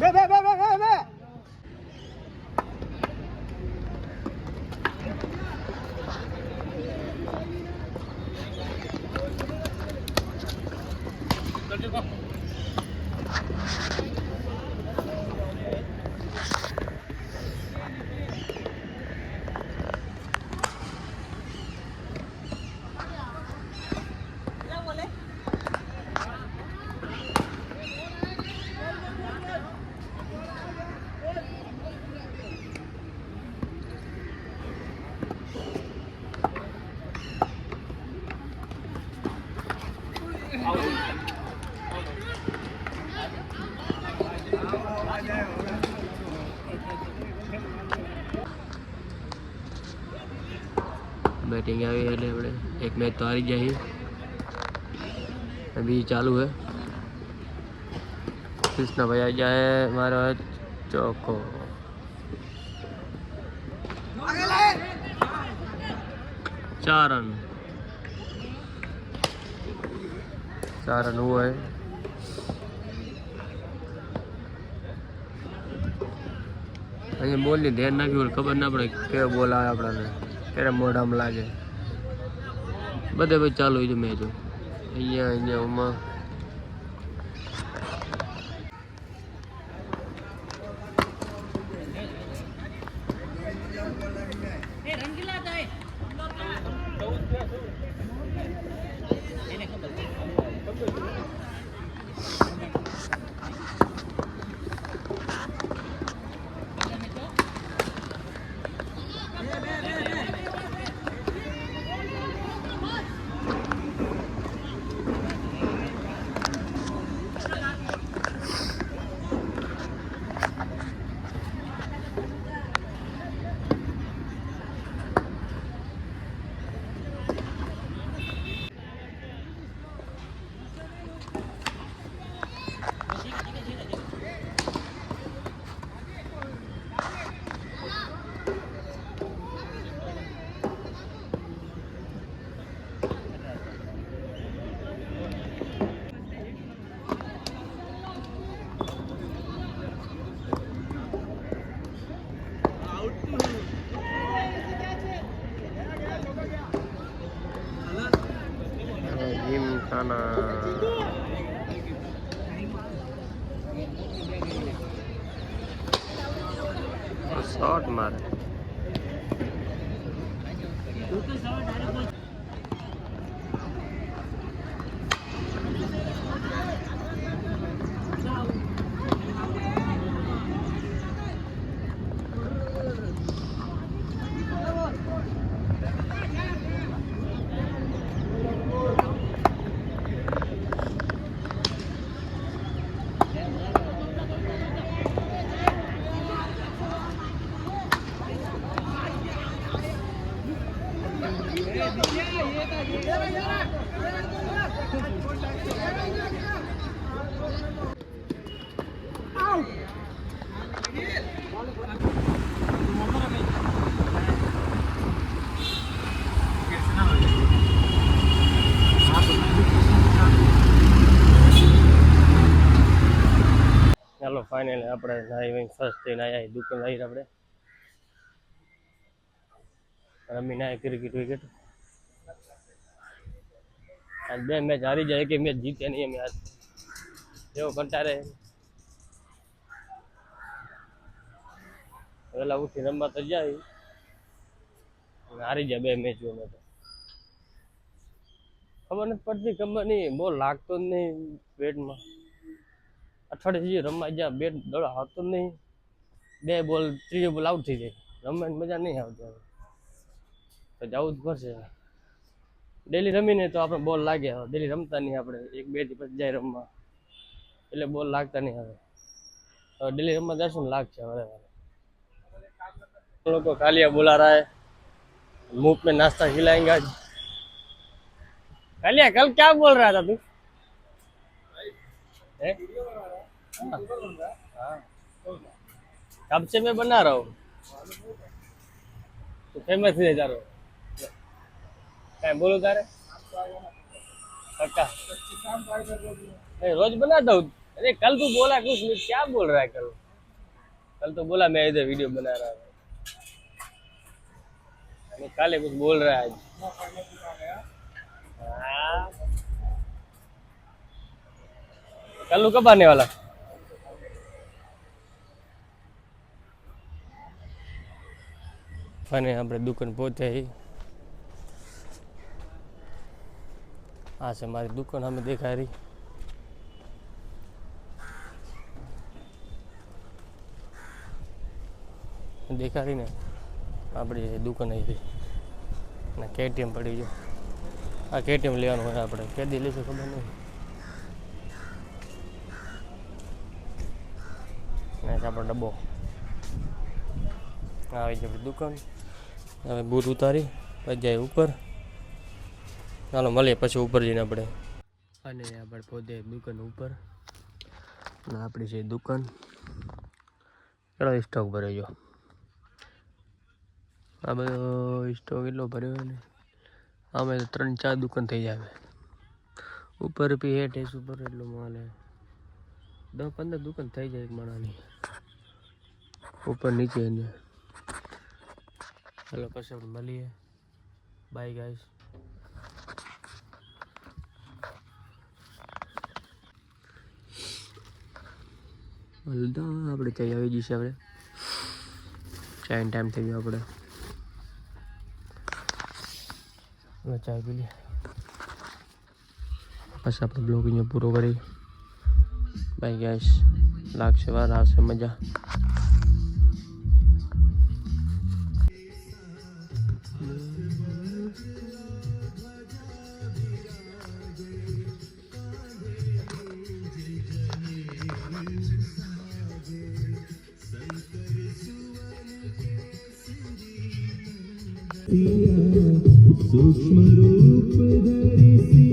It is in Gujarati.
બે બે બે બે બે બે બેટિંગ આવી એટલે આપણે એક મેચ તો હારી જાય બીજી ચાલુ હે કૃષ્ણભાઈ આવી જાય મારો ચોખ્ખો ચાર રન સારા નું હોય. અહીંયા બોલની ધ્યાન નાખ્યું હોય, ખબર ના પડે કેવો બોલ આવે આપણાને. ક્યારે મોઢામાં લાગે. બધે ભાઈ ચાલુ છે મેં અહીંયા અહીંયા, ઉમાં. જીમખાના શોટ મારે. ચાલો ફાઇનલી આપણે નાઈ વઈ ફર્સ્ટ થઈને આવ્યા દુકાન આવી આપણે રમી ના ક્રિકેટ વિકેટ અને બે મેચ હારી જાય કે મેચ જીતે નહીં એમ યાર કરતા રહે વહેલા ઉઠી રમવા તો જાય. અને હારી જાય બે મેચ અમે તો. ખબર નથી પડતી, ખબર નહીં. બહુ લાગતો જ નહીં બેટમાં અઠવાડિયે રમવા જ્યાં બેટ દડો આવતો જ નહીં. બે બોલ ત્રીજો બોલ આઉટ થઈ જાય. રમવાની મજા નહીં આવતી તો જવું જ પડશે. ડેલી રમીને તો આપણે બોલ લાગે હવે ડેલી રમતા નહીં આપણે એક બે થી પછી જાય રમવા એટલે બોલ લાગતા નહીં હવે હવે ડેલી રમવા જશું ને લાગશે હવે हम लोग को कालिया बुला रहा है मुंह पे नाश्ता खिलाएंगे आज कालिया कल क्या बोल रहा था तू हैं? हाँ। हाँ। कब से मैं बना रहा हूँ तो फेमस है जा रहा क्या बोलो तारे पक्का नहीं रोज बनाता हूँ अरे कल तू बोला कुछ नहीं क्या बोल रहा है कल कल तो बोला मैं इधर वीडियो बना रहा था मैं काले कुछ बोल रहा है आज हाँ। कल कब आने वाला અને આપણે દુકાન પહોંચે આ છે મારી દુકાન, અમે દેખાય રહી. દેખાડી ને આપણી દુકાન આવી અને કેટીએમ પડી ગયો. આ કેટીએમ લેવાનું હોય આપણે. કેદી લઈશું ખબર નહીં. આપણો ડબ્બો. આવી છે આપણી દુકાન. હવે બૂટ ઉતારી, પછી જાય ઉપર. ચાલો, મળીએ પછી ઉપર જઈને આપણે. અને આપણે પોતે દુકાન ઉપર. અને આપણી છે દુકાન. કેટલો સ્ટોક ભર્યો જો આ બધો સ્ટોક એટલો ભર્યો ને, આમાં તો ત્રણ ચાર દુકાન થઈ જાય ઉપર બી હેઠ એસ ઉપર એટલો માલ હે. દસ પંદર દુકાન થઈ જાય એક માણાની ઉપર નીચે ચાલો, પછી આપણે મળીએ. બાય ગાઈસ હલદા આપણે ચાઈ આવી જઈશે આપણે. ચાઈન ટાઈમ થઈ ગયો આપણે. ચાઈ પી લઈએ. પછી આપણે બ્લોગ અહીંયા પૂરો કરી બાય ગેસ લાગશે, વાર આવશે, મજા. सूक्ष्म रूप धरि